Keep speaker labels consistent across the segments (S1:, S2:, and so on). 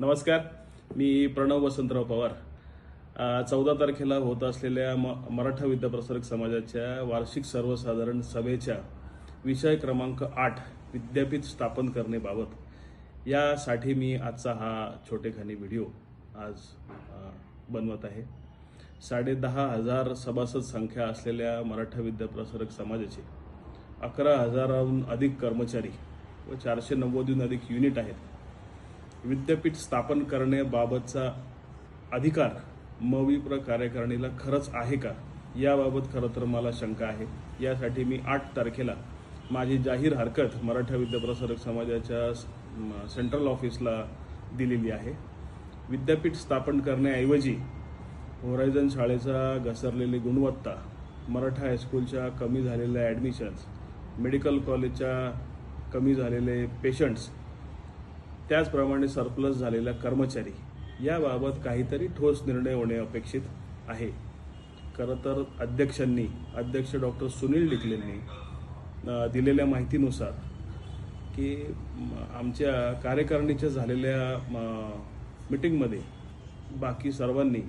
S1: नमस्कार. मी प्रणव वसंतराव पवार. चौदा तारखेला होत असलेल्या म मराठा विद्याप्रसारक समाजाच्या वार्षिक सर्वसाधारण सभेच्या विषय क्रमांक आठ विद्यापीठ स्थापन करणेबाबत यासाठी मी आजचा हा छोटेखानी व्हिडिओ आज बनवत आहे. साडेदहा हजार सभासद संख्या असलेल्या मराठा विद्याप्रसारक समाजाचे अकरा हजाराहून अधिक कर्मचारी व चारशे नव्वदहून अधिक युनिट आहेत. विद्यापीठ स्थापन करण्याबाबतचा अधिकार मविप्र कार्यकारिणीला खरंच आहे का? याबाबत खरं तर मला शंका आहे. यासाठी मी आठ तारखेला माझी जाहीर हरकत मराठा विद्याप्रसारक समाजाच्या सेंट्रल ऑफिसला दिलेली आहे. विद्यापीठ स्थापन करण्याऐवजी होरायझन शाळेचा घसरलेली गुणवत्ता मराठा हायस्कूलच्या कमी झालेल्या ॲडमिशन्स मेडिकल कॉलेजच्या कमी झालेले पेशंट्स त्याचप्रमाणे सरप्लस झालेला कर्मचारी याबाबत काहीतरी ठोस निर्णय होणे अपेक्षित आहे. खरं तर अध्यक्षांनी अध्यक्ष डॉक्टर सुनील डिकलेंनी दिलेल्या माहितीनुसार की आमच्या कार्यकारिणीच्या झालेल्या मिटिंगमध्ये बाकी सर्वांनी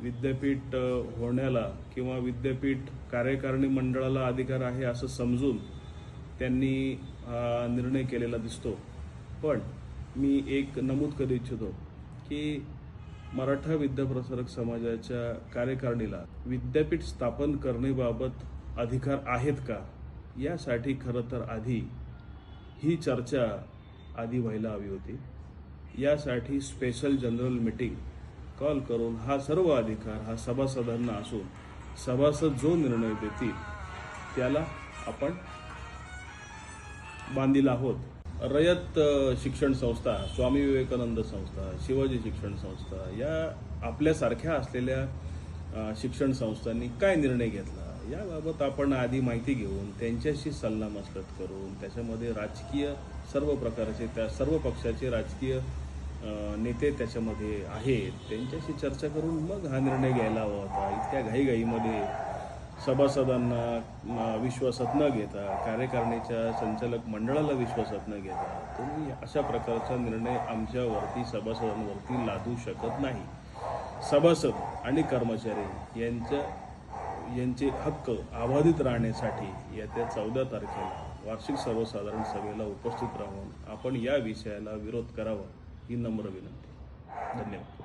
S1: विद्यापीठ होण्याला किंवा विद्यापीठ कार्यकारिणी मंडळाला अधिकार आहे असं समजून त्यांनी निर्णय केलेला दिसतो. पण मी एक नमूद करू इच्छितो की मराठा विद्याप्रसारक समाजाच्या कार्यकारिणीला विद्यापीठ स्थापन करण्याबाबत अधिकार आहेत का? यासाठी खरं तर आधी ही चर्चा आधी व्हायला हवी होती. यासाठी स्पेशल जनरल मीटिंग कॉल करून हा सर्व अधिकार हा सभासदांना असून सभासद जो निर्णय देतील त्याला आपण बांधील आहोत. रयत शिक्षण संस्था स्वामी विवेकानंद संस्था शिवाजी शिक्षण संस्था या आपल्यासारख्या असलेल्या शिक्षण संस्थांनी काय निर्णय घेतला? याबाबत आपण आधी माहिती घेऊन त्यांच्याशी सल्लामसलत करून त्याच्यामध्ये राजकीय सर्व प्रकारचे त्या सर्व पक्षाचे राजकीय नेते त्याच्यामध्ये आहेत. त्यांच्याशी चर्चा करून मग हा निर्णय घ्यायला हवा होता. इतक्या घाईघाईमध्ये सभासदांना विश्वासात न घेता कार्यकारिणीच्या संचालक मंडळाला विश्वासात न घेता तुम्ही अशा प्रकारचा निर्णय आमच्यावरती सभासदांवरती लादू शकत नाही. सभासद आणि कर्मचारी यांच्या यांचे हक्क अबाधित राहण्यासाठी येत्या चौदा तारखेला वार्षिक सर्वसाधारण सभेला उपस्थित राहून आपण या विषयाला विरोध करावा ही नम्र विनंती. धन्यवाद.